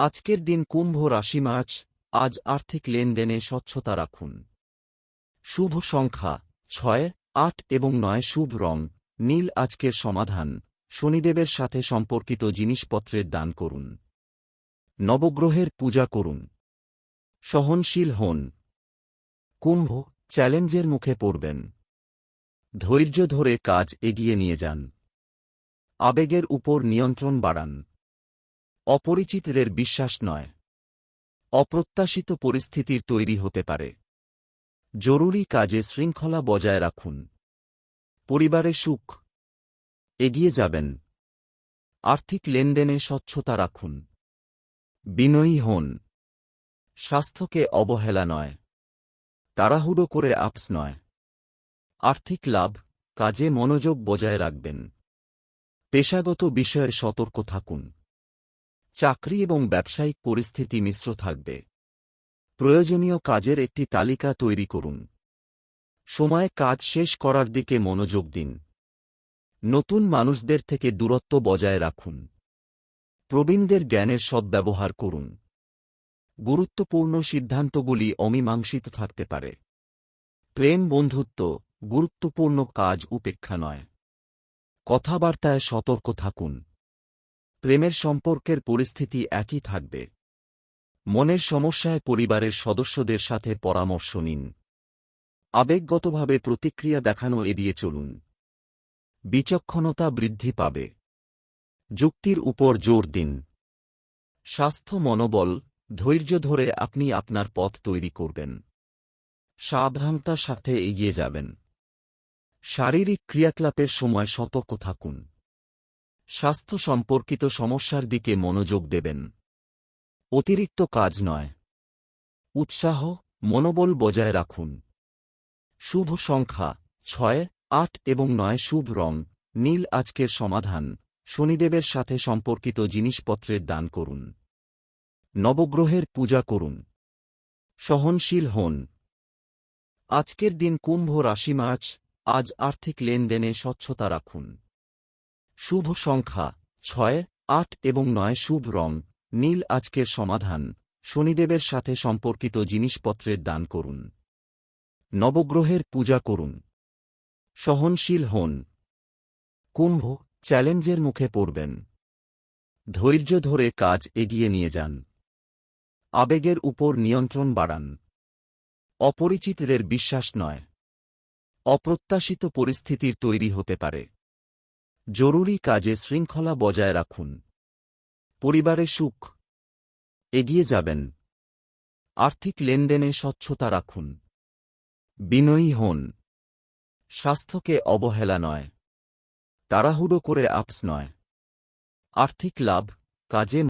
আজকের দিন কুম্ভ রাশি মাছ আজ আর্থিক লেনদেনে স্বচ্ছতা রাখুন। শুভ সংখ্যা, ছয়, আট এবং নয় শুভ রং, নীল আজকের সমাধান, শনিদেবের সাথে সম্পর্কিত জিনিসপত্রের দান করুন। নবগ্রহের পূজা করুন। সহনশীল হন। কুম্ভ, চ্যালেঞ্জের মুখে পড়বেন। ধৈর্য ধরে কাজ এগিয়ে নিয়ে যান। আবেগের উপর নিয়ন্ত্রণ বাড়ান। অপরিচিতদের বিশ্বাস নয়। অপ্রত্যাশিত পরিস্থিতির তৈরি হতে পারে। জরুরি কাজে শৃঙ্খলা বজায় রাখুন। পরিবারে সুখ। এগিয়ে যাবেন। আর্থিক লেনদেনে স্বচ্ছতা রাখুন। বিনয়ী হন। স্বাস্থ্যকে অবহেলা নয়। তাড়াহুড়ো করে আপস নয়। আর্থিক লাভ, কাজে মনোযোগ বজায় রাখবেন। পেশাগত বিষয়ে সতর্ক থাকুন। চাকরি এবং ব্যবসায়িক পরিস্থিতি মিশ্র থাকবে। প্রয়োজনীয় কাজের একটি তালিকা তৈরি করুন। সময় কাজ শেষ করার দিকে মনোযোগ দিন। নতুন মানুষদের থেকে দূরত্ব বজায় রাখুন। প্রবীণদের জ্ঞানের সদ্ব্যবহার করুন। গুরুত্বপূর্ণ সিদ্ধান্তগুলি অমীমাংসিত থাকতে পারে। প্রেম, বন্ধুত্ব গুরুত্বপূর্ণ কাজ উপেক্ষা নয়। কথাবার্তায় সতর্ক থাকুন। প্রেমের সম্পর্কের পরিস্থিতি একই থাকবে। মনের সমস্যায় পরিবারের সদস্যদের সাথে পরামর্শ নিন। আবেগগতভাবে প্রতিক্রিয়া দেখানো এড়িয়ে চলুন। বিচক্ষণতা বৃদ্ধি পাবে। যুক্তির উপর জোর দিন। স্বাস্থ্য মনোবল, ধৈর্য ধরে আপনি আপনার পথ তৈরি করবেন। সাবধানতার সাথে এগিয়ে যাবেন। শারীরিক ক্রিয়াকলাপের সময় সতর্ক থাকুন। স্বাস্থ্য সম্পর্কিত সমস্যার দিকে মনোযোগ দেবেন। অতিরিক্ত কাজ নয়। উৎসাহ, মনোবল বজায় রাখুন। শুভ সংখ্যা, ছয়, আট এবং নয় শুভ রং, নীল আজকের সমাধান, শনিদেবের সাথে সম্পর্কিত জিনিসপত্রের দান করুন। নবগ্রহের পূজা করুন। সহনশীল হন। আজকের দিন কুম্ভ রাশি মাছ আজ আর্থিক লেনদেনে স্বচ্ছতা রাখুন। শুভ সংখ্যা, ছয়, আট এবং নয় শুভ রং, নীল আজকের সমাধান, শনিদেবের সাথে সম্পর্কিত জিনিসপত্রের দান করুন। নবগ্রহের পূজা করুন। সহনশীল হন। কুম্ভ, চ্যালেঞ্জের মুখে পড়বেন। ধৈর্য ধরে কাজ এগিয়ে নিয়ে যান। আবেগের উপর নিয়ন্ত্রণ বাড়ান। অপরিচিতদের বিশ্বাস নয়। অপ্রত্যাশিত পরিস্থিতির তৈরি হতে পারে। জরুরি কাজে শৃঙ্খলা বজায় রাখুন। পরিবারে সুখ। এগিয়ে যাবেন। আর্থিক লেনদেনে স্বচ্ছতা রাখুন। বিনয়ী হন। স্বাস্থ্যকে অবহেলা নয়। তাড়াহুড়ো করে আপস নয়। আর্থিক লাভ কাজে